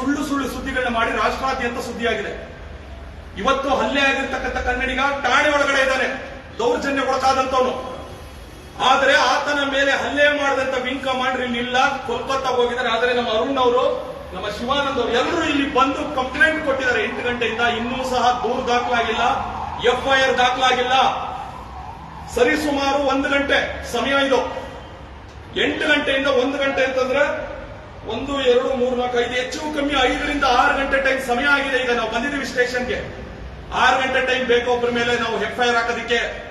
ಸುಳ್ಳು ಸುಳ್ಳು ಸುದ್ದಿಗಳನ್ನ ಮಾಡಿ ರಾಷ್ಟ್ರಾದ್ಯಂತ ಸುದ್ದಿಯಾಗಿದೆ. ಇವತ್ತು ಹಲ್ಲೆ ಆಗಿರ್ತಕ್ಕಂಥ ಕನ್ನಡಿಗ ಠಾಣೆ ಒಳಗಡೆ ಇದ್ದಾನೆ. ದೌರ್ಜನ್ಯ ಒಳಗಾದಂತವನು ಆದರೆ ಆತನ ಮೇಲೆ ಹಲ್ಲೆ ಮಾಡಿದಂತ ವಿಂಗ್ ಕಮಾಂಡರ್ ಇಲ್ಲಿಲ್ಲ ಕೋಲ್ಕತ್ತಾಗ ಹೋಗಿದ್ದಾರೆ. ಆದರೆ ನಮ್ಮ ಅರುಣ್ ಅವರು, ನಮ್ಮ ಶಿವಾನಂದ್ ಅವರು ಎಲ್ಲರೂ ಇಲ್ಲಿ ಬಂದು ಕಂಪ್ಲೇಂಟ್ ಕೊಟ್ಟಿದ್ದಾರೆ. ಎಂಟು ಗಂಟೆಯಿಂದ ಇನ್ನೂ ಸಹ ದೂರು ದಾಖಲಾಗಿಲ್ಲ. ಎಫ್ಐಆರ್ ದಾಖಲಾಗಿಲ್ಲ. ಸರಿಸುಮಾರು ಒಂದು ಗಂಟೆ, ಸಮಯ ಇದು. ಎಂಟು ಗಂಟೆಯಿಂದ ಒಂದು ಗಂಟೆ ಅಂತಂದ್ರೆ ಒಂದು, ಎರಡು, ಮೂರು, ನಾಲ್ಕು, ಐದು, ಹೆಚ್ಚು ಕಮ್ಮಿ ಐದರಿಂದ ಆರು ಗಂಟೆ ಟೈಮ್ ಸಮಯ ಆಗಿದೆ. ಈಗ ನಾವು ಬಂದಿದ್ದೀವಿ ಸ್ಟೇಷನ್ಗೆ ಆರು ಗಂಟೆ ಟೈಮ್ ಬೇಕು ಒಬ್ಬರ ಮೇಲೆ ನಾವು ಎಫ್ಐಆರ್ ಹಾಕೋದಿಕ್ಕೆ.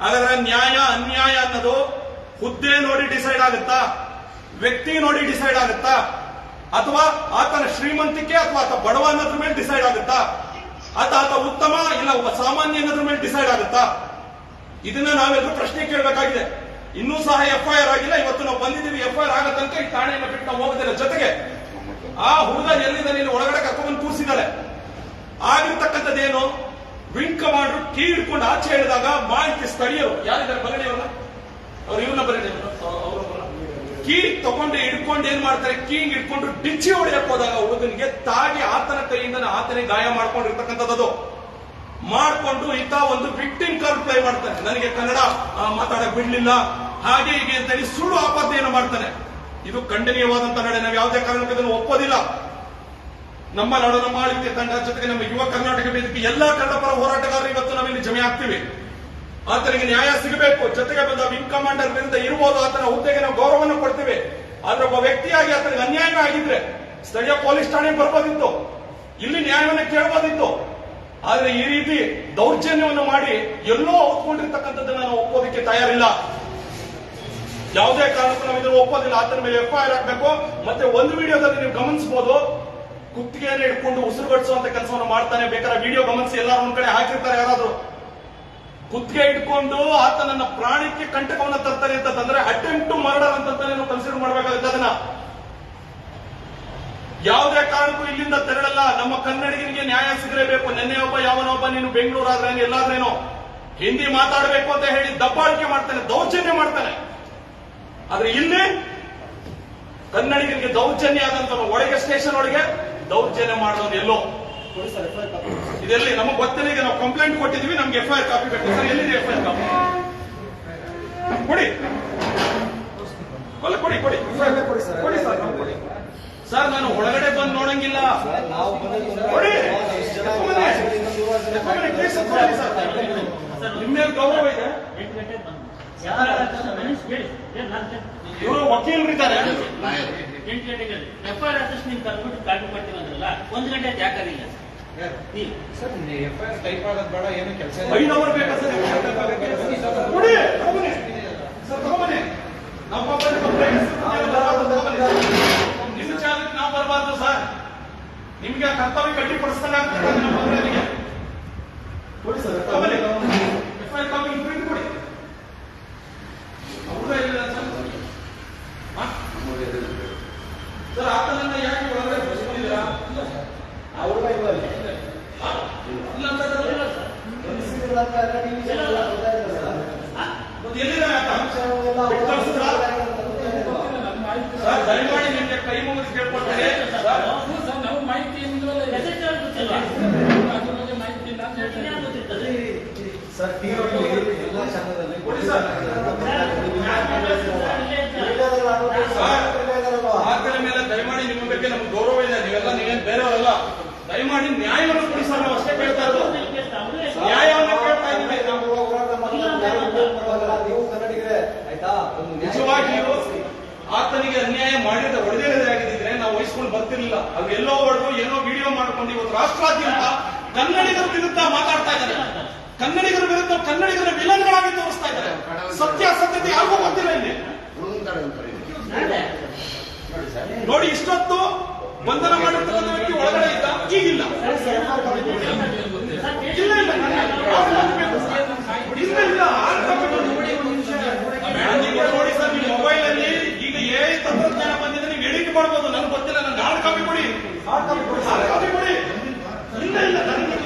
ಹಾಗಾದ್ರೆ ನ್ಯಾಯ, ಅನ್ಯಾಯ ಅನ್ನೋದು ಹುದ್ದೆ ನೋಡಿ ಡಿಸೈಡ್ ಆಗುತ್ತಾ? ವ್ಯಕ್ತಿ ನೋಡಿ ಡಿಸೈಡ್ ಆಗುತ್ತಾ? ಅಥವಾ ಆತನ ಶ್ರೀಮಂತಿಕೆ ಅಥವಾ ಆತ ಬಡವ ಅನ್ನೋದ್ರ ಮೇಲೆ ಡಿಸೈಡ್ ಆಗುತ್ತಾ? ಆತ ಆತ ಉತ್ತಮ ಇಲ್ಲ ಒಬ್ಬ ಸಾಮಾನ್ಯ ಅನ್ನೋದ್ರ ಮೇಲೆ ಡಿಸೈಡ್ ಆಗುತ್ತಾ? ಇದನ್ನ ನಾವೆಲ್ಲರೂ ಪ್ರಶ್ನೆ ಕೇಳಬೇಕಾಗಿದೆ. ಇನ್ನೂ ಸಹ ಎಫ್ಐಆರ್ ಆಗಿಲ್ಲ. ಇವತ್ತು ನಾವು ಬಂದಿದ್ದೀವಿ. ಎಫ್ಐಆರ್ ಆಗ ತನಕ ಈ ಠಾಣೆಯನ್ನು ಬಿಟ್ಟು ನಾವು ಹೋಗೋದಿಲ್ಲ. ಜೊತೆಗೆ ಆ ಹುಡುಗ ಎಲ್ಲಿದ್ದಾನೆ ಇಲ್ಲಿ ಒಳಗಡೆ ಕರ್ಕೊಂಡ್ಬಂದು ಕೂರಿಸಿದ್ದಾರೆ ಆಗಿರ್ತಕ್ಕಂಥದ್ದೇನು? ವಿಂಗ್ ಕಮಾಂಡರ್ ಕೀ ಹಿಡ್ಕೊಂಡು ಆಚೆ ಹೇಳಿದಾಗ ಮಾಹಿತಿ ಸ್ಥಳೀಯರು. ಯಾರಿದ್ದಾರೆ? ಬರಲಿ ಅವ್ರನ್ನ. ಅವ್ರು ಇವ್ರನ್ನ ಬರಲಿ ಕೀ ತಗೊಂಡು ಹಿಡ್ಕೊಂಡು ಏನ್ ಮಾಡ್ತಾರೆ? ಕೀ ಹಿಡ್ಕೊಂಡು ಡಿಚ್ಚಿ ಹೊಡೆಯಕ್ ಹೋದಾಗ ಹುಡುಗನಿಗೆ ತಾಗಿ ಆತನ ಕೈಯಿಂದ ಆತನೇ ಗಾಯ ಮಾಡ್ಕೊಂಡಿರ್ತಕ್ಕಂಥದ್ದು ಮಾಡ್ಕೊಂಡು ಇಂಥ ಒಂದು ವಿಕ್ಟಿಮ್ ಕಾರ್ಡ್ ಪ್ಲೇ ಮಾಡ್ತಾರೆ. ನನಗೆ ಕನ್ನಡ ಮಾತಾಡಕ್ ಬಿಡ್ಲಿಲ್ಲ. ಹಾಗೆ ಹೀಗೆ ಅಂತೇಳಿ ಸುಳ್ಳು ಆಪಾದನೆಯನ್ನು ಮಾಡ್ತಾನೆ. ಇದು ಖಂಡನೀಯವಾದಂತಹ ನಡೆ ನಾವು ಯಾವುದೇ ಕಾರಣಕ್ಕೆ ಇದನ್ನು ಒಪ್ಪೋದಿಲ್ಲ. ನಮ್ಮ ನಾಡು, ನಮ್ಮ ಆಳ್ವಿಕೆ ತಂಡ, ಜೊತೆಗೆ ನಮ್ಮ ಯುವ ಕರ್ನಾಟಕ ವೇದಿಕೆ ಎಲ್ಲ ಕನ್ನಡ ಪರ ಹೋರಾಟಗಾರರು ಇವತ್ತು ನಾವಿಲ್ಲಿ ಜಮೆ ಆಗ್ತೀವಿ. ಆತನಿಗೆ ನ್ಯಾಯ ಸಿಗಬೇಕು. ಜೊತೆಗೆ ಬಂದ ವಿಂಗ್ ಕಮಾಂಡರ್ ವಿರುದ್ಧ ಇರ್ಬೋದು ಆತನ ಹುದ್ದೆಗೆ ನಾವು ಗೌರವವನ್ನು ಕೊಡ್ತೀವಿ. ಆದ್ರೆ ಒಬ್ಬ ವ್ಯಕ್ತಿಯಾಗಿ ಆತನಿಗೆ ಅನ್ಯಾಯ ಆಗಿದ್ರೆ ಸ್ಥಳೀಯ ಪೊಲೀಸ್ ಠಾಣೆ ಬರ್ಬೋದಿತ್ತು. ಇಲ್ಲಿ ನ್ಯಾಯವನ್ನು ಕೇಳಬಹುದಿತ್ತು ಆದ್ರೆ ಈ ರೀತಿ ದೌರ್ಜನ್ಯವನ್ನು ಮಾಡಿ ಎಲ್ಲೋ ಔತ್ಕೊಂಡಿರ್ತಕ್ಕಂಥದ್ದನ್ನ ನಾವು ಒಪ್ಪೋದಕ್ಕೆ ತಯಾರಿಲ್ಲ. ಯಾವುದೇ ಕಾರಣಕ್ಕೂ ನಾವು ಇದನ್ನು ಒಪ್ಪೋದಿಲ್ಲ. ಆತನ ಮೇಲೆ ಎಫ್ಐಆರ್ ಹಾಕಬೇಕು. ಮತ್ತೆ ಒಂದು ವಿಡಿಯೋದಲ್ಲಿ ನೀವು ಗಮನಿಸಬಹುದು ಕುತ್ತಿಗೆಯನ್ನು ಇಟ್ಕೊಂಡು ಉಸಿರುಗಟ್ಟಿಸುವಂತ ಕೆಲಸವನ್ನು ಮಾಡ್ತಾನೆ ಬೇಕಾದ್ರೆ ವಿಡಿಯೋ ಗಮನಿಸಿ ಎಲ್ಲರೂ ಒಂದ್ ಕಡೆ ಹಾಕಿರ್ತಾರೆ ಯಾರಾದ್ರೂ. ಕುತ್ತಿಗೆ ಇಟ್ಕೊಂಡು ಆತನನ್ನ ಪ್ರಾಣಕ್ಕೆ ಕಂಟಕವನ್ನ ತರ್ತಾರೆ ಅಂತಂದ್ರೆ ಅಟೆಂಪ್ಟ್ ಟು ಮರ್ಡರ್ ಅಂತ ನೀವು ಕನ್ಸಿಡರ್ ಮಾಡಬೇಕಾಗುತ್ತೆ ಅದನ್ನ. ಯಾವುದೇ ಕಾರಣಕ್ಕೂ ಇಲ್ಲಿಂದ ತೆರಳಲ್ಲ. ನಮ್ಮ ಕನ್ನಡಿಗರಿಗೆ ನ್ಯಾಯ ಸಿಗಲೇಬೇಕು. ನಿನ್ನೆ ಒಬ್ಬ ಯಾವನೊಬ್ಬ ನೀನು ಬೆಂಗಳೂರು ಆದ್ರೇನು ಎಲ್ಲಾದ್ರೇನು. ಹಿಂದಿ ಮಾತಾಡಬೇಕು ಅಂತ ಹೇಳಿ ದಬ್ಬಾಳಿಕೆ ಮಾಡ್ತಾನೆ, ದೌರ್ಜನ್ಯ ಮಾಡ್ತಾನೆ. ಆದ್ರೆ ಇಲ್ಲಿ ಕನ್ನಡಿಗರಿಗೆ ದೌರ್ಜನ್ಯ ಆದಂತ ಒಳಗೆ ಸ್ಟೇಷನ್ ಒಳಗೆ ದೌರ್ಜನ್ಯ ಮಾಡೋದು ಎಲ್ಲೋ ಇದೆಲ್ಲಿ ನಮಗೆ ಗೊತ್ತಿಲ್ಲ ಈಗ ನಾವು ಕಂಪ್ಲೇಂಟ್ ಕೊಟ್ಟಿದ್ವಿ ನಮ್ಗೆ ಎಫ್ಐಆರ್ ಕಾಪಿ ಬೇಕು ಸರ್ ಎಲ್ಲಿದೆ ಎಫ್ಐಆರ್ ಕಾಪಿ ಕೊಡಿ ಅಲ್ಲ ಕೊಡಿ ಕೊಡಿ ಕೊಡಿ ಸರ್. ಕೊಡಿ ಸರ್ ನಾನು ಒಳಗಡೆ ಬಂದು ನೋಡಂಗಿಲ್ಲ ಕೊಡಿ. ನಿಮ್ಮ ಗೌರವ ಇದೆ ಇವರು ವಕೀಲರಿದ್ದಾರೆ. ಎಂಟು ಗಂಟೆಗೆ ಎಫ್ ಐ ಆರ್ ಆದಷ್ಟು ನೀವು ಕರ್ಬಿಟ್ಟು ಕಾಪಿ ಕೊಡ್ತೀವಿ ಅಂದ್ರಲ್ಲ ಒಂದು ಗಂಟೆ ಯಾಕಾಗಿಲ್ಲ ನೀವು. Sir F I R type ಆಗೋದು ಬೇಡ ಏನು ಕೆಲಸ ಐದು ಅವರ್ ಬೇಕಾ ಸರ್ ಕೊಡಿ ತಗೊಂಬನ್ನಿ ಸರ್ ತಗೊಂಬನ್ನಿ ನಾವು ಪಾಪಲ್ಲಿ complaint ನಿಮ್ಮ ಚಾಲಕ್ಕೆ ನಾವು ಬರಬಾರ್ದು ಸರ್. ನಿಮ್ಗೆ ಕರ್ತವ್ಯ ಕಡ್ಡಿಪಡಿಸ್ದಂಗೆ ಆಗ್ತದೆ. ಕೊಡಿ sir ತಗೊಂಬನ್ನಿ F I R copy print ಕೊಡಿ ಅವ್ರ ಇಲ್ಲ ಸರ್ ಹಾ? ಸರ್ ಆತನನ್ನ ಯಾಕೆ ಒಳಗಡೆ ಬಸ್ಕೊಂಡಿದ್ದೀರಾ ಅವ್ರ ಇವಲ್ಲಿ ಹಾ? ಇಲ್ಲ ಅಂತಂದ್ರೆ ಇಲ್ಲ ಸರ್. ಮತ್ತೆ ಎಲ್ಲಿದ್ದಾರೆ ಆತ ಬಿಟ್ಟು ಕಳ್ಸಿದ್ರಾ? ಸರ್ ದಯಮಾಡಿ ನಿಮ್ಗೆ ಕೈ ಮುಗಿದು ಕೇಳ್ಕೊಳ್ತೇನೆ ಸರ್ ಮೆಸೇಜ್ ಗೊತ್ತಿಲ್ಲ ಇನ್ಯಾವ್ದು ಗೊತ್ತಿರ್ತದೆ? ಸರ್ ಟಿ ಎಲ್ಲ ಮೇಲೆ ದಯಮಾಡಿ ನಿಮ್ಮ ಬಗ್ಗೆ ಗೌರವ ನ್ಯಾಯವನ್ನು ನಾವು ಅಷ್ಟೇ ಆತನಿಗೆ ಅನ್ಯಾಯ ಮಾಡಿದ ಹೊಡೆದೇ ಆಗಿದ್ರೆ ನಾವು ವಹಿಸ್ಕೊಂಡು ಬರ್ತಿರ್ಲಿಲ್ಲ. ಅವ್ರು ಎಲ್ಲೋ ಹೊಡೆದು ಏನೋ ವಿಡಿಯೋ ಮಾಡ್ಕೊಂಡು ಇವತ್ತು ರಾಷ್ಟ್ರಾದ್ಯಂತ ಕನ್ನಡಿಗರ ಮಾತಾಡ್ತಾ ಇದ್ದಾರೆ. ಕನ್ನಡಿಗರ ವಿರುದ್ಧ ಕನ್ನಡಿಗರ ವಿಲನ್ಗಳಾಗಿ ತೋರಿಸ್ತಾ ಇದ್ದಾರೆ. ಸತ್ಯಾಸತ್ಯತೆ ಯಾರಿಗೂ ಗೊತ್ತಿಲ್ಲ ಇಲ್ಲಿ. ನೋಡಿ, ಇಷ್ಟೊತ್ತು ಬಂಧನ ಮಾಡಿರ್ತಕ್ಕಂಥ ವ್ಯಕ್ತಿ ಒಳಗಡೆ ಇದ್ದ. ಈಗಿಲ್ಲ. ಇಲ್ಲ ಇಲ್ಲ ಇಲ್ಲ. ಇಲ್ಲ ನೋಡಿ ಸರ್ ನಿಮ್ಮ ಮೊಬೈಲ್ ಅಲ್ಲಿ ಈಗ ಏ ತಂತ್ರಜ್ಞಾನ ಬಂದಿದೆ, ನೀವು ಎಡಿಟ್ ಮಾಡ್ಬೋದು. ನನಗೆ ಗೊತ್ತಿಲ್ಲ ನನ್ಗೆ ಹಾರ್ಡ್ ಕಾಪಿ ಕೊಡಿ. ಹಾರ್ಡ್ ಕಾಪಿ ಕೊಡಿ. ಇಲ್ಲ ಇಲ್ಲ, ನನಗೆ ಇಲ್ಲ. ನನಗೆ ಹಾರ್ಡ್ ಕಾಪಿ ಕೊಡಿ. ಕೊಡ್ಲೇಬೇಕು ಕೊಡಿ ಸರ್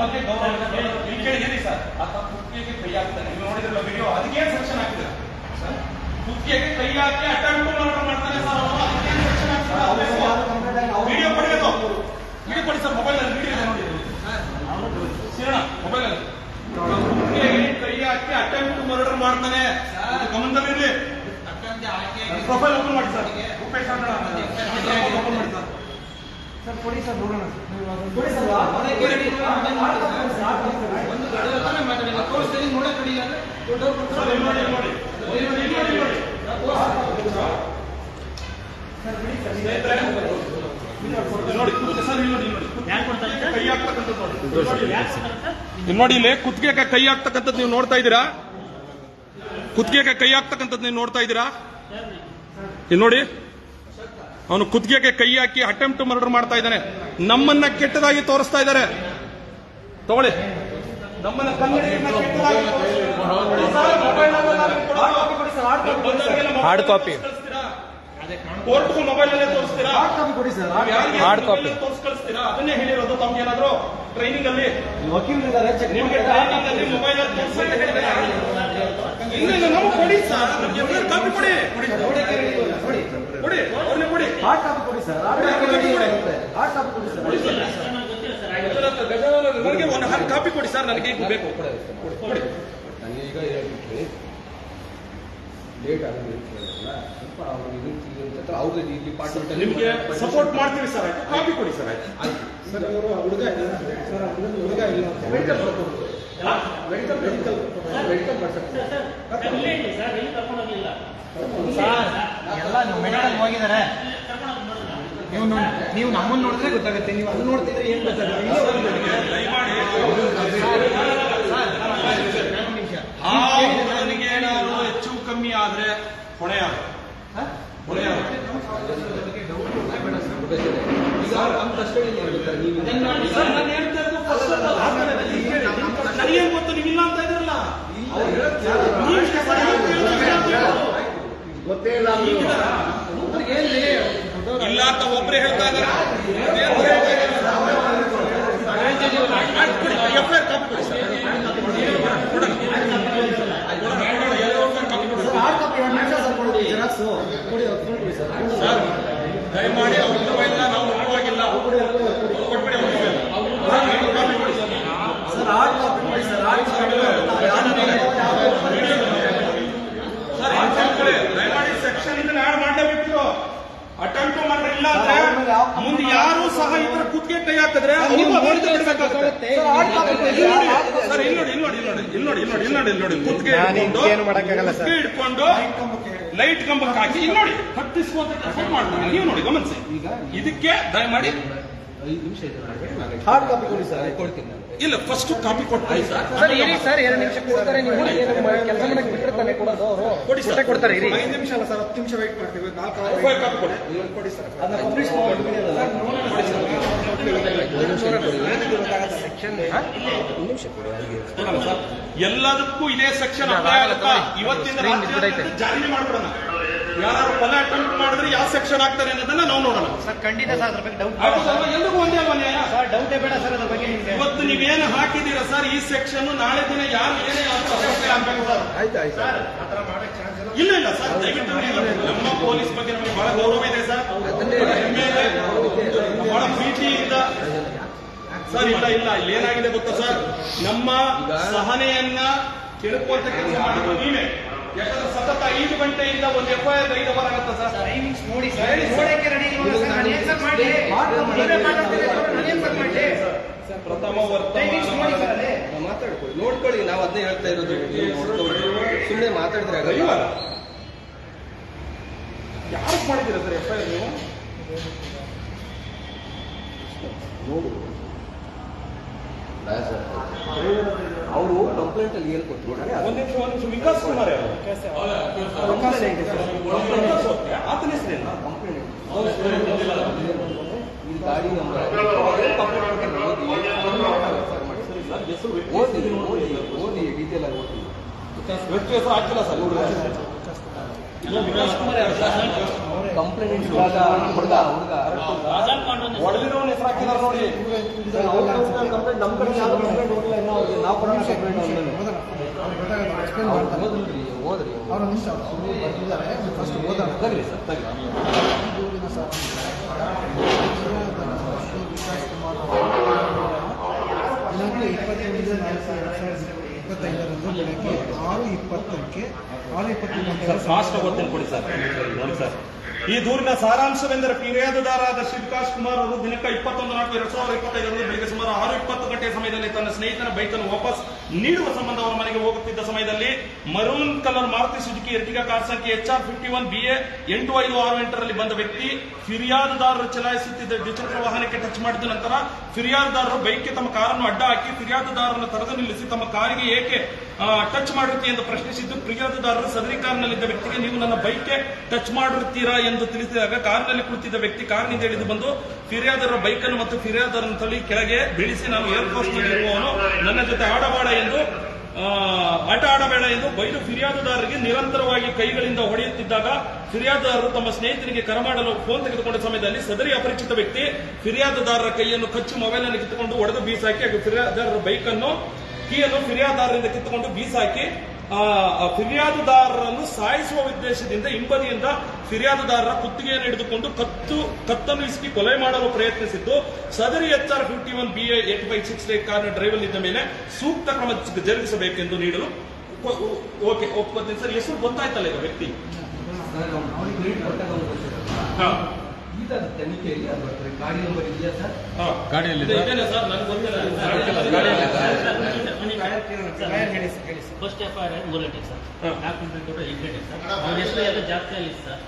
ಬಗ್ಗೆ ಗೌರವ ಸರ್. ಆತ ಕುತ್ತಿಗೆಗೆ ಕೈ ಹಾಕ್ತಾನೆ ನೀವು ನೋಡಿದ್ರಲ್ಲ ವಿಡಿಯೋ ಅದಕ್ಕೆ ಸೆಕ್ಷನ್ ಹಾಕಿದ್ರೆ ಕುತ್ತಿಗೆಗೆ ಕೈ ಹಾಕಿ ಅಟೆಂಪ್ಟ್ ಮರ್ಡರ್ ಮಾಡ್ತಾನೆ ಸರ್ ಅವನು ಅದಕ್ಕೆ ಸೆಕ್ಷನ್ ಹಾಕ್ತಾರೆ ವಿಡಿಯೋ ಕೊಡಬೇಕು. ವಿಡಿಯೋ ಕೊಡಿ ಸರ್ ಮೊಬೈಲ್ ಅಲ್ಲಿ ವಿಡಿಯೋ ನೋಡಿ. ಸಿರಣ ಮೊಬೈಲ್ ಅಲ್ಲಿ. ಕುತ್ತಿಗೆಗೆ ಕೈ ಹಾಕಿ ಅಟೆಂಪ್ಟ್ ಮರ್ಡರ್ ಮಾಡ್ತಾನೆ. ಗಮನದಲ್ಲಿರ್ಲಿ. ಪ್ರೊಫೈಲ್ ಓಪನ್ ಮಾಡಿ ಸರ್. ಅಂಗಡ. ಓಪನ್ ಮಾಡಿ ಸರ್. ಕೊಡಿ ಸರ್ ನೋಡೋಣ. ಕೊಡಿ ಸರ್ ಸರ್ ಇಲ್ಲಿ ನೋಡಿ ಇಲ್ಲಿ ನೋಡಿ ಕುತ್ತಿಗೆ ಕೊಡ್ತಾರೆ ನೋಡಿ. ಇಲ್ಲಿ ಕೈ ಹಾಕ್ತಕ್ಕಂಥದ್ದು ನೀವು ನೋಡ್ತಾ ಇದ್ದೀರಾ? ಕುತ್ತಿಗೆ ಕೈ ಹಾಕ್ತಕ್ಕಂಥದ್ದು ನೀವು ನೋಡ್ತಾ ಇದ್ದೀರಾ? ಇಲ್ಲಿ ನೋಡಿ. ಅವನು ಕುತ್ತಿಗೆಗೆ ಕೈ ಹಾಕಿ ಅಟೆಂಪ್ಟ್ ಮರ್ಡರ್ ಮಾಡ್ತಾ ಇದ್ದಾನೆ. ನಮ್ಮನ್ನ ಕೆಟ್ಟದಾಗಿ ತೋರಿಸ್ತಾ ಇದ್ದಾರೆ. ತಗೊಳ್ಳಿ. ನಮ್ಮನ್ನ ಹಾರ್ಡ್ ಇದ್ದಾರೆ. ಮೊಬೈಲ್ ಅಲ್ಲೇ ತೋರಿಸ್ತೀರಾ? ಹಾರ್ಡ್ ಕಾಪಿ ಅದನ್ನೇ ಹೇಳಿರೋದು. ತಮ್ಗೆ ಏನಾದ್ರು ಟ್ರೈನಿಂಗ್ ಅಲ್ಲಿ? ವಕೀಲರು ಇದ್ದಾರೆ ಚೆಕ್ ಟ್ರೈನಿಂಗ್ ಅಲ್ಲಿ ಮೊಬೈಲ್ ಅಲ್ಲಿ ತೋರಿಸಿ ಅಂತ ಹೇಳಿದ್ರೆ ಇಲ್ಲ ಇಲ್ಲ ನಮಗೆ ಕೊಡಿ ಸರ್. ನಮ್ಗೆ ಕಾಪಿ ಕೊಡಿ. ಟಾಪ್ ಕಾಪಿ ಕೊಡಿ ಸರ್. ಹಾರ್ಡ್ ಕಾಪಿ ಕೊಡಿ ಹಾರ್ಡ್ ಕಾಪಿ ಕೊಡಿ ಸರ್. ನನಗೆ ಒಂದು ಹತ್ತು ಕಾಪಿ ಕೊಡಿ ಸರ್. ನನಗೆ ಈಗ ಬೇಕು. ಕೊಡಿ ಈಗ ಹೇಳ್ಬಿಟ್ರಿ ಲೇಟ್ ಆಗಿದೆ ಸ್ವಲ್ಪ ಅವ್ರು ಹತ್ರ ಅವ್ರದ್ದು ಈ ಡಿಪಾರ್ಟ್ಮೆಂಟ್ ನಿಮಗೆ ಸಪೋರ್ಟ್ ಮಾಡ್ತೀವಿ ಸರ್. ಆಯ್ತು. ಕಾಪಿ ಕೊಡಿ ಸರ್. ಆಯ್ತು. ಸರ್ ಇವರು ಹುಡುಗ ಇಲ್ಲ ಸರ್. ಹುಡುಗ ಇಲ್ಲ medical medical medical medical sir, sir, ಇಲ್ಲೇ ಸರ್, ಎಲ್ಲಿ ಕರ್ಕೊಂಡು ಹೋಗ್ಲಿಲ್ಲ. ಎಲ್ಲ ಮೆಡಿಕಲ್ ಹೋಗಿದ್ದಾರೆ ಇಲ್ಲೇ ಕರ್ಕೊಂಡು ಹೋಗಿ ನೋಡೋಣ. ನೀವು ನೀವು ನಮ್ಮನ್ನ ನೋಡಿದ್ರೆ ಗೊತ್ತಾಗುತ್ತೆ. ನೀವು ಅಲ್ಲಿ ನೋಡ್ತಿದ್ರೆ ಏನ್ ಗೊತ್ತಾಗುತ್ತೆ? ಏನಾದ್ರು ಹೆಚ್ಚು ಕಮ್ಮಿ ಆದ್ರೆ ಹೊಣೆ. ನನಗೇನ್ ಗೊತ್ತು ಅಂತ ಇದ್ರಲ್ಲ. ಗೊತ್ತೇ ಇಲ್ಲ. ಇಲ್ಲ ಅಂತ ಒಬ್ಬರೇ ಹೇಳ್ತಾ ಇದ್ದಾರೆ ಎಫ್ ಐ ಆರ್ ಕಾಪಿ ಕೊಡಿ ಸರ್ ಕೊಡೋಣ. ಕೊಡೋಣ, ಕೊಡೋಣ, ಎಲ್ಲ FIR ಕಾಪಿ ಕೊಡಿ. ಹಾರ್ಡ್ ಕಾಪಿ ಎರಡು ನಿಮಿಷ ಸರ್ ಕೊಡಿ ಜೆರಾಕ್ಸ್ ಕೊಡಿ ಅವ್ರು ಕೊಡಿ ಸರ್ ಸರ್ ದಯಮಾಡಿ ಅವ್ರ ಮೊಬೈಲ್ನ ನಾವು ನೋಡುವಾಗಿಲ್ಲ ಕೊಟ್ಬಿಡಿ ಅವ್ರ ಮೊಬೈಲ್ ಕಾಪಿ ಕೊಡಿ ಸರ್ ಸರ್ ಹಾರ್ಡ್ ಕಾಪಿ ಕೊಡಿ sir hard copy sir attempt ದಯಮಾಡಿ ಸೆಕ್ಷನ್ ಇದನ್ನ ಆಡ್ ಮಾಡಲೇಬೇಕು ಅಟೆಂಪ್ಟ್ ಮಾಡ್ರೆ ಇಲ್ಲ ಅಂದ್ರೆ ಮುಂದೆ ಯಾರು ಸಹ ಇತರ ಕುತ್ತಿಗೆ ಕೈ ಹಾಕಿದ್ರೆ ಅವ್ರಿಗೂ ಹೊಡೆದು ಬಿಡ್ಬೇಕಾಗುತ್ತೆ ಸರ್ ಹಾರ್ಡ್ ಕಾಪಿ ಕೊಡಿ ಇಲ್ಲಿ ನೋಡಿ, ಸರ್ ಇಲ್ಲಿ ನೋಡಿ ಇಲ್ಲಿ ನೋಡಿ ಇಲ್ಲಿ ನೋಡಿ ಇಲ್ಲಿ ನೋಡಿ ಇಲ್ಲಿ ನೋಡಿ. ಕುತ್ತಿಗೆ ಏನು ಮಾಡಕ್ಕಾಗಲ್ಲ ಸರ್. ಕುತ್ತಿಗೆ ಹಿಡ್ಕೊಂಡು ಲೈಟ್ ಕಂಬಕ್ಕೆ ಹಾಕಿ ಇಲ್ಲಿ ನೋಡಿ. ಹತ್ತಿಸುವಂತ ಕೆಲಸ ಮಾಡ್ತಾರೆ. ನೀವು ನೋಡಿ ಗಮನಿಸಿ. ಇದಕ್ಕೆ ದಯಮಾಡಿ. ಐದು ನಿಮಿಷ. ಹಾರ್ಡ್ ಕಾಪಿ ಕೊಡಿ ಸರ್. ಕೊಡ್ತೀನಿ ಇಲ್ಲ ಫಸ್ಟ್ ಕಾಪಿ ಕೊಟ್ಟು ಸರ್. ಸರ್ ಇರಿ ಸರ್ ಎರಡು ನಿಮಿಷ ಕೊಡ್ತಾರೆ ನೀವು ಕೆಲಸ ಮಾಡಕ್ಕೆ ಬಿಟ್ಟಿರ್ತಾನೆ ಕೊಡೋದು. ಅವರು ಕೊಡಿ ಸರ್. ಕೊಡ್ತಾರೆ ಇರಿ. ಐದು ನಿಮಿಷ ಅಲ್ಲ ಸರ್ ಹತ್ತು ನಿಮಿಷ ವೇಟ್ ಮಾಡ್ತೀವಿ. ನಾಲ್ಕು ಅವರ್ ಫೈಲ್ ಕಾಪಿ ಕೊಡಿ. ಕೊಡಿ ಸರ್. ಅದನ್ನ ಪಬ್ಲಿಷ್ ಮಾಡ್ಬಿಟ್ಟಿದೆಯಲ್ಲ ಕೊಡೋಣ ಸರ್ ಎಲ್ಲದಕ್ಕೂ ಇದೇ ಸೆಕ್ಷನ್ ಅಪ್ಲೈ ಆಗುತ್ತಾ ಇವತ್ತಿಂದ ಜಾರಿ ಮಾಡ್ಬಿಡೋಣ. ಯಾರು ಕೊಲೆ ಅಟೆಂಪ್ಟ್ ಮಾಡಿದ್ರೆ ಯಾವ ಸೆಕ್ಷನ್ ಆಗ್ತಾರೆ ಅನ್ನೋದನ್ನ ನಾವು ನೋಡೋಣ. ಸರ್ ಖಂಡಿತ ಸರ್ ಅದ್ರ ಬಗ್ಗೆ ಡೌಟ್? ಎಲ್ರಿಗೂ ಒಂದೇ ಅಲ್ವಾ ನ್ಯಾಯ ಸರ್ ಡೌಟೇ ಬೇಡ ಸರ್ ಅದ್ರ ಬಗ್ಗೆ ನಿಮ್ಗೆ. ಇವತ್ತು ನೀವೇನು ಹಾಕಿದ್ದೀರಾ ಸರ್ ಈ ಸೆಕ್ಷನ್ ನಾಳೆ ದಿನ ಯಾರು ಏನೇ ಯಾರು ಅಪ್ಲೈ ಆಗ್ಬೇಕು ಸರ್. ಆಯ್ತು ಆಯ್ತು. ಇಲ್ಲ. ಇಲ್ಲ ಸರ್ ದಯವಿಟ್ಟು ನೀವು ನಮ್ಮ ಪೊಲೀಸ್ ಬಗ್ಗೆ ನಮಗೆ ಬಹಳ ಗೌರವ ಇದೆ ಸರ್. ಬಹಳ ಹೆಮ್ಮೆ ಇದೆ ಬಹಳ ಪ್ರೀತಿಯಿಂದ ಸರ್ ಇಲ್ಲ ಇಲ್ಲ ಇಲ್ಲಿ ಏನಾಗಿದೆ ಗೊತ್ತಾ ಸರ್? ನಮ್ಮ ಸಹನೆಯನ್ನ ಕೆಣಕುವಂತ ಕೆಲಸ ಮಾಡಿದ್ರು ನೀವೇ. ಯಾಕಂದ್ರೆ ಸತತ ಐದು ಗಂಟೆಯಿಂದ ಒಂದು ಎಫ್ ಐ ಆರ್ ಐದು ಅವರ್ ಆಗುತ್ತಾ ಸರ್ ಟೈಮಿಂಗ್ಸ್ ನೋಡಿ ಸರ್ ನೋಡಕ್ಕೆ ರೆಡಿ ಸರ್ ನಾನು ಏನ್ ಸರ್ ಮಾಡಲಿ. ನೀವೇ ಮಾತಾಡ್ತೀರಿ ಸರ್ ನಾನು ಏನ್ ಸರ್ ಪ್ರಥಮ ಟೈಮಿಂಗ್ಸ್ ನೋಡಿ ಸರ್ ವರ್ತಮಾನ ಮಾತಾಡ್ಕೊಳ್ಳಿ. ನೋಡ್ಕೊಳ್ಳಿ. ನಾವು ಅದನ್ನೇ ಹೇಳ್ತಾ ಇರೋದು. ನೀವು ನೋಡ್ಕೊಳ್ಳಿ. ಸುಮ್ಮನೆ ಮಾತಾಡಿದ್ರೆ ಆಗಲ್ಲ. ಯಾರು ಮಾಡಿದ್ದೀರಾ ಸರ್ ಎಫ್ ಐ ಆರ್ ಅವರು ಕಂಪ್ಲೇಂಟ್ ಅಲ್ಲಿ ಏನು ಕೊಟ್ಟರು ಒಂದು ನಿಮಿಷ ಒಂದ್ ನಿಮಿಷ. ವಿಕಾಸ್ ಕುಮಾರ್ ಯಾರು? ವಿಕಾಸ್? ಆತನ ಹೆಸರೇನು ಈ ಗಾಡಿ ನಂಬರ್ ಓದಿ ಓದಿ ಓದಿ ಡೀಟೇಲ್ ಆಗಿ ಓದಿ. ವ್ಯಕ್ತಿ ಹೆಸರು ಹಾಕಿಲ್ಲ ಸರ್? ಕಂಪ್ಲೇಂಟ್ ಹುಡುಗ ಹುಡುಗ ಹೆಸರು ಹಾಕಿದಾರೆ ನೋಡಿ ಕಂಪ್ಲೇಂಟ್ ನಮ್ಮ ಕಡೆ ಯಾವ್ದು ಕಂಪ್ಲೇಂಟ್ ಹೋಗಿಲ್ಲ ನಾವು ಕೊಡೋಣ ಕಂಪ್ಲೇಂಟ್ ಓದ್ರಿ ಓದ್ರಿ ಅವ್ರ ನಿಮಿಷ ಫಸ್ಟ್ ಓದೋಣ ತಗಲಿ ಸರ್ ತಗಲಿ ವಿಕಾಸ್ ಕುಮಾರ್ ಇಪ್ಪತ್ತೈದು ಇಪ್ಪತ್ತೈದರಂದು ಬೆಳಗ್ಗೆ ಆರು ಇಪ್ಪತ್ತಕ್ಕೆ ಆರು ಇಪ್ಪತ್ತು ಗಂಟೆಗಳ ಫಾಸ್ಟ್ ಓದ್ತೇನೆ ಕೊಡಿ ಸರ್. ನೋಡಿ ಸರ್. ಈ ದೂರಿನ ಸಾರಾಂಶವೆಂದರೆ ಫಿರ್ಯಾದುದಾರರಾದ ಶಿವಕಾಶ್ ಕುಮಾರ್ ಅವರು ದಿನಕ್ಕ ಇಪ್ಪತ್ತೊಂದು ನಾಲ್ಕು ಎರಡ್ ಸಾವಿರದ ಇಪ್ಪತ್ತೈದರಂದು ಬೆಳಗ್ಗೆ ಸುಮಾರು ಆರು ಇಪ್ಪತ್ತು ಗಂಟೆಯ ಸಮಯದಲ್ಲಿ ತನ್ನ ಸ್ನೇಹಿತನ ಬೈಕ್ ಅನ್ನು ವಾಪಸ್ ನೀಡುವ ಸಂಬಂಧ ಅವರ ಮನೆಗೆ ಹೋಗುತ್ತಿದ್ದ ಸಮಯದಲ್ಲಿ maroon colour Maruti Suzuki Ertiga car ಸಂಖ್ಯೆ H R fifty one BA ಎಂಟು ಐದು ಆರು ಎಂಟರಲ್ಲಿ ಬಂದ ವ್ಯಕ್ತಿ ಫಿರ್ಯಾದುದಾರರು ಚಲಾಯಿಸುತ್ತಿದ್ದ ದ್ವಿಚಕ್ರ ವಾಹನಕ್ಕೆ ಟಚ್ ಮಾಡಿದ ನಂತರ ಫಿರ್ಯಾದುದಾರರು ಬೈಕ್ಗೆ ತಮ್ಮ ಕಾರನ್ನು ಅಡ್ಡ ಹಾಕಿ ಫಿರ್ಯಾದುದಾರರನ್ನು ತಡೆದು ನಿಲ್ಲಿಸಿ ತಮ್ಮ ಕಾರಿಗೆ ಏಕೆ ಟಚ್ ಮಾಡಿರುತ್ತಿ ಎಂದು ಪ್ರಶ್ನಿಸಿದ್ದು, ಫಿರ್ಯಾದುದಾರರು ಸದರಿ ಕಾರ್ನಲ್ಲಿದ್ದ ವ್ಯಕ್ತಿಗೆ, ನೀವು ನನ್ನ ಬೈಕ್ಗೆ ಟಚ್ ಮಾಡಿರುತ್ತೀರಾ? ಎಂದು ತಿಳಿಸಿದಾಗ ಕಾರಿನಲ್ಲಿ ಕುಳಿತಿದ್ದ ವ್ಯಕ್ತಿ ಕಾರಿನಿಂದ ಇಳಿದು ಬಂದು ಫಿರ್ಯಾದರ ಬೈಕನ್ನು ಮತ್ತು ಫಿರ್ಯಾದರನ್ನು ತಳ್ಳಿ ಕೆಳಗೆ ಬೀಳಿಸಿ ನಾನು ಏರ್ಫೋರ್ಸ್ ನಲ್ಲಿರುವವನು ನನ್ನ ಜೊತೆ ಆಡಬೇಡ ಎಂದು ಆಟ ಆಡಬೇಡ ಎಂದು ಬೈದು ಫಿರ್ಯಾದುದಾರರಿಗೆ ನಿರಂತರವಾಗಿ ಕೈಗಳಿಂದ ಹೊಡೆಯುತ್ತಿದ್ದಾಗ ಫಿರ್ಯಾದುದಾರರು ತಮ್ಮ ಸ್ನೇಹಿತರಿಗೆ ಕರೆ ಮಾಡಲು ಫೋನ್ ತೆಗೆದುಕೊಂಡ ಸಮಯದಲ್ಲಿ ಸದರಿ ಅಪರಿಚಿತ ವ್ಯಕ್ತಿ ಫಿರ್ಯಾದುದಾರರ ಕೈಯನ್ನು ಕಚ್ಚು ಮೊಬೈಲ್ ಅನ್ನು ಕಿತ್ತುಕೊಂಡು ಹೊಡೆದು ಬೀಸಾಕಿ ಹಾಗೂ ಫಿರ್ಯಾದಾರರ ಬೈಕ್ ಅನ್ನು ಕೀಯನ್ನು ಫಿರ್ಯಾದಾರರಿಂದ ಕಿತ್ತುಕೊಂಡು ಬೀಸಾಕಿ ಫಿರ್ಯಾದುದಾರರನ್ನು ಸಾಯಿಸುವ ಉದ್ದೇಶದಿಂದ ಹಿಂಬದಿಯಿಂದ ಫಿರ್ಯಾದುದಾರರ ಕುತ್ತಿಗೆಯನ್ನು ಹಿಡಿದುಕೊಂಡು ಕತ್ತು ಕತ್ತನ್ನು ಇಸುಕಿ ಕೊಲೆ ಮಾಡಲು ಪ್ರಯತ್ನಿಸಿದ್ದು ಸದರಿ H R fifty one B eight by six ಕಾರಿನ ಡ್ರೈವರ್ ಇದ್ದ ಮೇಲೆ ಸೂಕ್ತ ಕ್ರಮ ಜರುಗಿಸಬೇಕೆಂದು ನೀಡಲು ಓಕೆ ಒಪ್ಕೋತೀನಿ ಸರ್ ಹೆಸರು ಗೊತ್ತಾಯ್ತಲ್ಲ ಈಗ ವ್ಯಕ್ತಿ? ಅದು ತನಿಖೆಯಲ್ಲಿ ಅದು ಬರ್ತಾರೆ ಗಾಡಿ ನಂಬರ್ ಇದೆಯಾ ಸರ್? ಹಾ. ಗಾಡಿಯಲ್ಲಿ ಇದೆ- ಸರ್ ನನಗೆ ಗೊತ್ತಿಲ್ಲ. ಫಸ್ಟ್ ಎಫ್ ಐ ಆರ್ ಮೂರು ಗಂಟೆಗೆ ಸರ್. ಕಂಪ್ಲೇಂಟ್ ಕೂಡ ಎಂಟು ಗಂಟೆಗೆ ಸರ್. ಅವ್ರ ಹೆಸರು ಎಲ್ಲ ಜಾಸ್ತಿ ಅಲ್ಲಿ ಸರ್.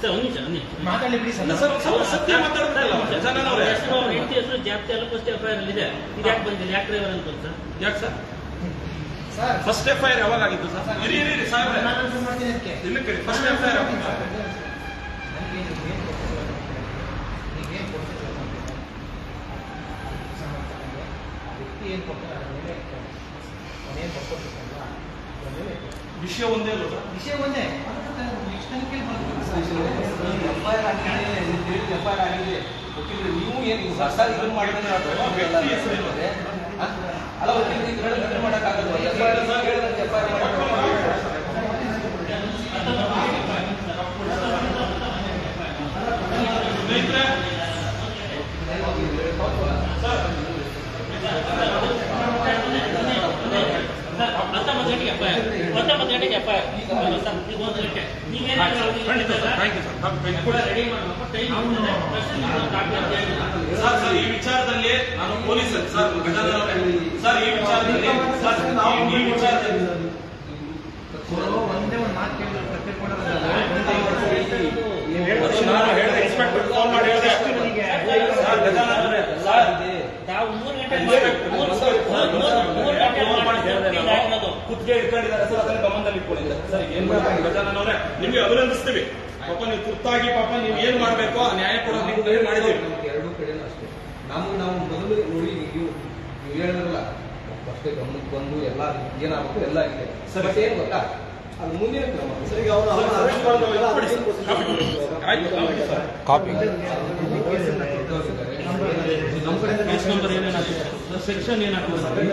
ಸರ್ ಒಂದು ನಿಮಿಷ ಒಂದು ನಿಮಿಷ. ಅಲ್ಲ ಸರ್. ಸ್ವಲ್ಪ ಸತ್ಯ ಮಾತಾಡ್ತಿರಲ್ಲ ಜನನ ಅವ್ರ. ಅವರೇ ಹೆಸರು ಅವ್ರ ಹೆಂಡತಿ ಹೆಸರು ಜಾಸ್ತಿ ಎಲ್ಲ ಫಸ್ಟ್ ಎಫ್ ಐ ಆರ್ ಇದೆ ಇದು ಯಾಕೆ ಬಂದಿಲ್ಲ ಯಾಕೆ ಡ್ರೈವರ್ ಅಂತ ಸರ್ ಯಾಕೆ sir? First F I R ಯಾವಾಗ ಆಗಿತ್ತು ಸರ್? ಇರಿ ಇರಿ ಇರಿ ಸಾಹೇಬ್ರೆ. ಇಲ್ಲ ಕೇಳಿ ಫಸ್ಟ್ ಎಫ್ ಐ ಆರ್ ವಿಷಯ ಒಂದೇ ಅಲ್ಲ ಸರ್ ವಿಷಯ ಒಂದೇ ನೆಕ್ಸ್ಟ್ ತನಿಖೆಯಲ್ಲಿ ಬರ್ತದೆ ಎಫ್ಐಆರ್ ಆಗಿದೆ ಎಫ್ಐಆರ್ ಆಗಿದೆ ವಕೀಲರು ನೀವು ಏನು ಹೊಸ ಇದನ್ನು ಮಾಡಿದ್ರೆ? ಅಲ್ಲ ವಕೀಲರು ಸ್ನೇಹಿತರೆ ಸರ್ ಹತ್ತೊಂಬತ್ತು ಗಂಟೆಗೆ F I R F I R sir ಈಗ ಒಂದು ಗಂಟೆ ಖಂಡಿತ sir thank you sir thank you ready ಮಾಡಬೇಕು ಟೈಮ್ ಕಾಪಿ ಅಂತ ಹೇಳಿ ಸರ್ ಸರ್ ಈ ವಿಚಾರದಲ್ಲಿ ನಾನು ಪೊಲೀಸ್ ಸರ್ ಸರ್ ಈ ವಿಚಾರದಲ್ಲಿ ಸರ್ ಈ- ವಿಚಾರದಲ್ಲಿ ಒಂದೇ ಒಂದು ಮಾತು ಕೇಳಿದ್ರೆ ಪ್ರತ್ಯೇಕ ಇನ್ಸ್ಪೆಕ್ಟರ್ ಫೋನ್ ಮಾಡಿ ಹೇಳಿದೆ ಸರ್ ಗಜಾನನ ಅವರೇ, ಸರ್ ನಾವು ಮೂರು ಗಂಟೆ ಮೂರು ಮೂರು ಗಂಟೆ ಫೋನ್ ಮಾಡಿ ಹೇಳಿದೆ ಇದು ನಾನು. ಹಾಕೋದು. ಕುತ್ತಿಗೆ ಇಟ್ಕೊಂಡಿದ್ದಾರೆ ಸರ್ ಅದನ್ನ ಗಮನದಲ್ಲಿ ಇಟ್ಕೊಳ್ಳಿ ಸರ್ ಏನ್ ಮಾಡ್ಬೇಕು ಗಜಾನನ ಅವರೇ ನಿಮ್ಗೆ ಅಭಿನಂದಿಸ್ತೀವಿ ಪಾಪ ನೀವು ತುರ್ತಾಗಿ ಪಾಪ ನೀವು ಏನ್ ಮಾಡ್ಬೇಕು ಆ ನ್ಯಾಯ ಕೊಡೋದು ನೀವು ಮಾಡಿದೀವಿ ಎರಡೂ ಕಡೆನೂ ಅಷ್ಟೇ ನಮ್ಗೆ ನಾವು ಮೊದಲು ನೋಡಿ ನೀವು ನೀವು ಹೇಳಿದ್ರಲ್ಲ ಅಷ್ಟೇ ಗಮನಕ್ಕೆ ಬಂದು ಎಲ್ಲ ಏನಾಗಬೇಕು ಎಲ್ಲ ಇದೆ ಸರ್ ಏನ್ ಗೊತ್ತಾ ಅದು ಮುಂದಿನ ಕ್ರಮ ಸರ್ ಈಗ ಸರ್ ಕಾಪಿ ನಮ್ಮ ಕಡೆಯಿಂದ ಸೆಕ್ಷನ್ ಏನು ಹಾಕಿದ್ದಾರೆ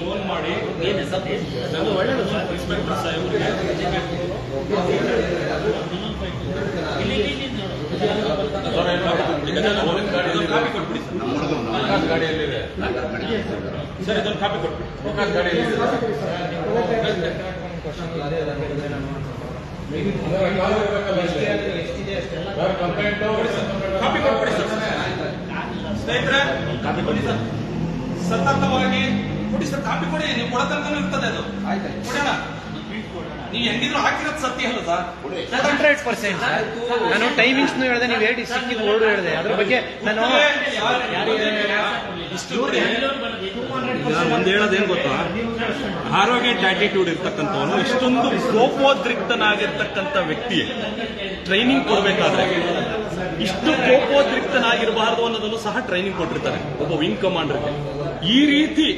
ಫೋನ್ ಮಾಡಿ ನಾನು ಒಳ್ಳೆಯದು ಸರ್ ಇನ್ಸ್ಪೆಕ್ಟರ್ ಸಾಹೇಬ್ರಿಗೆ ಸರ್ ಇದೊಂದು ಕಾಪಿ ಕೊಟ್ಬಿಡಿ ಸರ್ ಸ್ನೇಹಿತರೆ ಸತತವಾಗಿ ಕೊಡಿ ಸರ್ ಕಾಪಿ ಕೊಡಿ. ನೀವು ಕೊಡೋ ತನಕನೂ ಇರ್ತದೆ ಅದು. ಆಯ್ತಾಯ್ತು ಕೊಡೋಣ. ನೀವು ಹೆಂಗಿದ್ರು ಹಾಕಿರೋದು ಸತ್ಯ ಅಲ್ಲ ಸರ್. ಹಂಡ್ರೆಡ್ ಪರ್ಸೆಂಟ್ ನಾನು ಟೈಮಿಂಗ್ಸ್ ಹೇಳಿದೆ ನೀವು ಹೇಳಿ ಸಿಕ್ಕಿದ ಓಡು ಹೇಳಿದೆ. ಅದ್ರ ಬಗ್ಗೆ ನಾನು ಒಂದ್ ಹೇಳೋದೇನ್ ಗೊತ್ತಾ? ಆರೋಗ್ಯ ಆಟಿಟ್ಯೂಡ್ ಇರ್ತಕ್ಕಂಥವನು ಇಷ್ಟೊಂದು ಕೋಪೋದ್ರಿಕ್ತನಾಗಿರ್ತಕ್ಕಂಥ ವ್ಯಕ್ತಿ ಟ್ರೈನಿಂಗ್ ಕೊಡಬೇಕಾದ್ರೆ. ಇಷ್ಟು ಕೋಪೋದ್ರಿಕ್ತನಾಗಿರಬಾರದು ಅನ್ನೋದನ್ನು ಸಹ ಟ್ರೈನಿಂಗ್ ಕೊಟ್ಟಿರ್ತಾರೆ. ಒಬ್ಬ ವಿಂಗ್ ಕಮಾಂಡರ್ಗೆ ಈ ರೀತಿ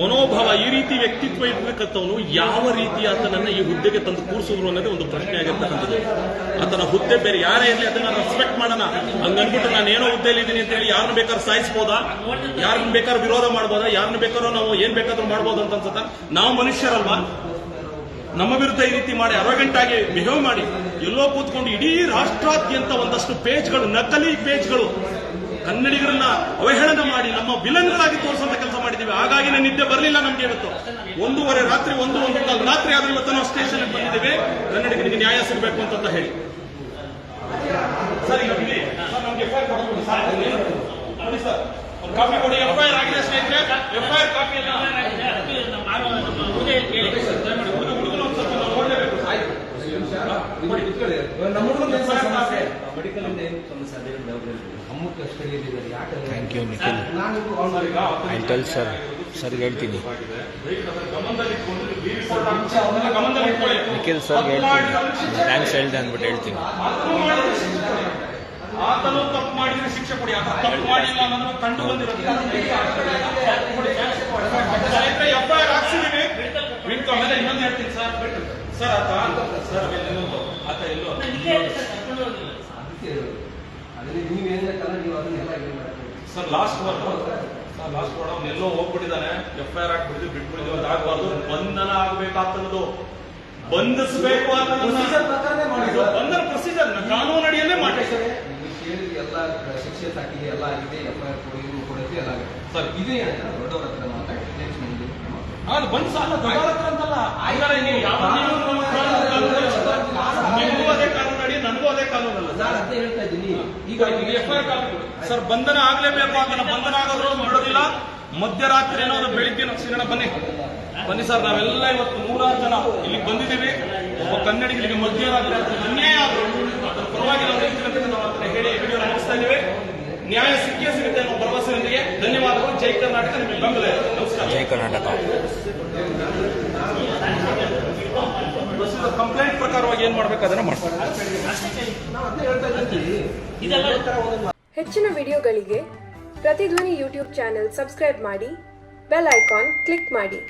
ಮನೋಭಾವ ಈ ರೀತಿ ವ್ಯಕ್ತಿತ್ವ ಇರ್ತಕ್ಕಂಥವನು ಯಾವ ರೀತಿ ಆತನನ್ನ ಈ ಹುದ್ದೆಗೆ ತಂದು ಕೂರಿಸಿದ್ರು ಅನ್ನೋದೇ ಒಂದು ಪ್ರಶ್ನೆ ಆಗಿರ್ತಕ್ಕಂಥದ್ದು. ಆತನ ಹುದ್ದೆ ಬೇರೆ ಯಾರೇ ಇರಲಿ ಅದನ್ನ ರೆಸ್ಪೆಕ್ಟ್ ಮಾಡೋಣ. ಹಂಗನ್ಬಿಟ್ಟು ನಾನು ಏನೋ ಹುದ್ದೆಯಲ್ಲಿ ಇದ್ದೀನಿ ಅಂತ ಹೇಳಿ ಯಾರನ್ನ ಬೇಕಾದ್ರೂ ಸಾಯಿಸ್ಬೋದಾ? ಯಾರನ್ನ ಬೇಕಾದ್ರೂ ವಿರೋಧ ಮಾಡ್ಬೋದಾ? ಯಾರನ್ನ ಬೇಕಾದ್ರೂ ನಾವು ಏನ್ ಬೇಕಾದ್ರೂ ಮಾಡ್ಬೋದು ಅಂತ ಅನ್ಸುತ್ತ? ನಾವು ಮನುಷ್ಯರಲ್ವಾ? ನಮ್ಮ ವಿರುದ್ಧ ಈ ರೀತಿ ಮಾಡಿ ಅರೋಗೆಂಟ್ ಆಗಿ ಬಿಹೇವ್ ಮಾಡಿ ಎಲ್ಲೋ ಕೂತ್ಕೊಂಡು ಇಡೀ ರಾಷ್ಟ್ರಾದ್ಯಂತ ಒಂದಷ್ಟು ಪೇಜ್ಗಳು, ನಕಲಿ ಪೇಜ್ಗಳು ಕನ್ನಡಿಗರನ್ನ ಅವಹೇಳನ ಮಾಡಿ ನಮ್ಮ ವಿಲನ್ಗಳಾಗಿ ತೋರಿಸುವಂತ ಕೆಲಸ ಮಾಡಿದ್ದೀವಿ. ಹಾಗಾಗಿ ನಾನು ನಿದ್ದೆ ಬರಲಿಲ್ಲ ನಮ್ಗೆ ಇವತ್ತು. ಒಂದೂವರೆ ರಾತ್ರಿ ಒಂದು ಒಂದು ಕಾಲು ರಾತ್ರಿ ಆದ್ರೆ ಇವತ್ತು ನಾವು ಸ್ಟೇಷನ್ ಬಂದಿದ್ದೇವೆ. ಕನ್ನಡಿಗರಿಗೆ ನ್ಯಾಯ ಸಿಗಬೇಕು ಅಂತ ಹೇಳಿ. ಸರ್ ನಮ್ಗೆ ಕಾಪಿ ಕೊಡಿ. ಎಫ್ಐಆರ್ ಆಗಿದೆ ಸ್ನೇಹಿತರೆ. ಎಫ್ಐಆರ್ ಕಾಪಿ ಮೆಡಿಕಲ್ ಇಂದ ಏನು ಸಮಸ್ಯೆ ಅದೇ ನಮ್ಮ ಕಸ್ಟಡಿಯಲ್ಲಿ ಇದ್ದಾರೆ ಯಾಕೆ thank you Nikhil I tell sir sir ಹೇಳ್ತೀನಿ ಗಮನದಲ್ಲಿ ಇಟ್ಕೊಳ್ಳಿ. ನಿಖಿಲ್ ಸರ್ ಹೇಳ್ತೀನಿ ಥ್ಯಾಂಕ್ಸ್ ಹೇಳಿದೆ ಅಂದ್ಬಿಟ್ಟು ಹೇಳ್ತೀನಿ ಆತನು ತಪ್ಪು ಮಾಡಿದ್ರೆ ಶಿಕ್ಷೆ ಕೊಡಿ ಆತ ತಪ್ಪು ಮಾಡಿಲ್ಲ ಅನ್ನೋದನ್ನ ಕಂಡು ಬಂದಿರೋದು ಸ್ನೇಹಿತರೆ ಎಫ್ಐಆರ್ ಹಾಕ್ಸಿದೀವಿ ವಿಂಕ್ ಆಮೇಲೆ ಇನ್ನೊಂದು ಹೇಳ್ತೀನಿ ಸರ್ ಸರ್ ಆತ ಸರ್ ಇನ್ನೊಂದು ಆತ ಎಲ್ಲೋ. ಅದಕ್ಕೆ. ಅದನ್ನ ನೀವೇನಕ್ಕಲ್ಲ ನೀವು ಅದನ್ನೆಲ್ಲ ಇದು ಮಾಡ್ತೀವಿ sir last word sir last word ಅವ್ನು ಎಲ್ಲೋ ಹೋಗ್ಬಿಟ್ಟಿದ್ದಾನೆ ಎಫ್ ಐ ಆರ್ ಹಾಕ್ಬಿಟ್ಟಿದ್ವಿ ಬಿಟ್ಬಿಟ್ಟಿದ್ವಿ ಅಂತ ಆಗ್ಬಾರ್ದು ಬಂಧನ ಆಗ್ಬೇಕಾಗ್ತದದು ಬಂಧಿಸಬೇಕು ಅಂತ ಪ್ರಕಾರನೇ ಮಾಡಿ ಸರ್. ಬಂಧನ ಪ್ರೊಸೀಜರ್ ಕಾನೂನು ಅಡಿಯಲ್ಲೇ ಮಾಡಿ ಸರ್ ಎಲ್ಲ ಶಿಕ್ಷೆ ಸಾಕಿದೆ ಎಲ್ಲ ಆಗಿದೆ ಎಫ್ ಐ ಆರ್ ಕೊಡಿ ಕೊಡುತ್ತೆ ಎಲ್ಲ ಆಗಿದೆ ಸರ್. ಇದೇ ದೊಡ್ಡವರ ಹತ್ರ ಮಾತಾಡಿ ನೆಕ್ಸ್ಟ್ ಮುಂದೆ ಕ್ರಮ. ಅದು ಬಂದು ಸಾಲ ಹತ್ರ ಅಂತಲ್ಲ. ಹಾಗಾದ್ರೆ ನೀವು ಯಾವ ಕಾನೂನು ಕಾನೂನು. ನಿಮಗೂ ಅದೇ ಕಾನೂನು ಅಡಿ ನನಗೂ ಅದೇ ಕಾನೂನು ಅಲ್ಲ. ನಾನು ಅದೇ ಹೇಳ್ತಾ ಇದ್ದೀನಿ. ಈಗ ಎಫ್ ಐ ಕಾಪಿ ಸರ್ ಬಂಧನ ಆಗ್ಲೇಬೇಕು ಅದನ್ನ ಬಂಧನ ಆಗೋದ್ರು ಮಾಡೋದಿಲ್ಲ. ಮಧ್ಯರಾತ್ರಿ ಏನಾದ್ರು ಬೆಳಿಗ್ಗೆ ಸಿಗೋಣ ಬನ್ನಿ. ಬನ್ನಿ ಸರ್ ನಾವೆಲ್ಲ ಇವತ್ತು ನೂರಾರು ಜನ ಇಲ್ಲಿಗೆ ಬಂದಿದ್ದೀವಿ. ಒಬ್ಬ ಕನ್ನಡಿಗರಿಗೆ ಮಧ್ಯರಾತ್ರಿ ಅನ್ಯಾಯ ಆದ್ರು ಅದ್ರ ಪರವಾಗಿ ನಾವು ಹೇಳಿ ವಿಡಿಯೋ ಮುಗಿಸ್ತಾ ಇದ್ದೀವಿ. ನ್ಯಾಯ ಸಿಕ್ಕೇ ಸಿಗುತ್ತೆ ಅನ್ನೋ ಭರವಸೆಯೊಂದಿಗೆ ಧನ್ಯವಾದಗಳು. ಜೈ ಕರ್ನಾಟಕ. ನಿಮಗೆ ಬೆಂಬಲ ನಮಸ್ಕಾರ. ಜೈ ಕರ್ನಾಟಕ. ಕಂಪ್ಲೇಂಟ್ ಪ್ರಕಾರವಾಗಿ ಏನ್ ಮಾಡ್ಬೇಕು ಅದನ್ನ ಮಾಡ್ತಾರೆ ಹೆಚ್ಚಿನ ವಿಡಿಯೋಗಳಿಗೆ ಪ್ರತಿಧ್ವನಿ ಯೂಟ್ಯೂಬ್ ಚಾನೆಲ್ ಸಬ್ಸ್ಕ್ರೈಬ್ ಮಾಡಿ ಬೆಲ್ ಐಕಾನ್ ಕ್ಲಿಕ್ ಮಾಡಿ.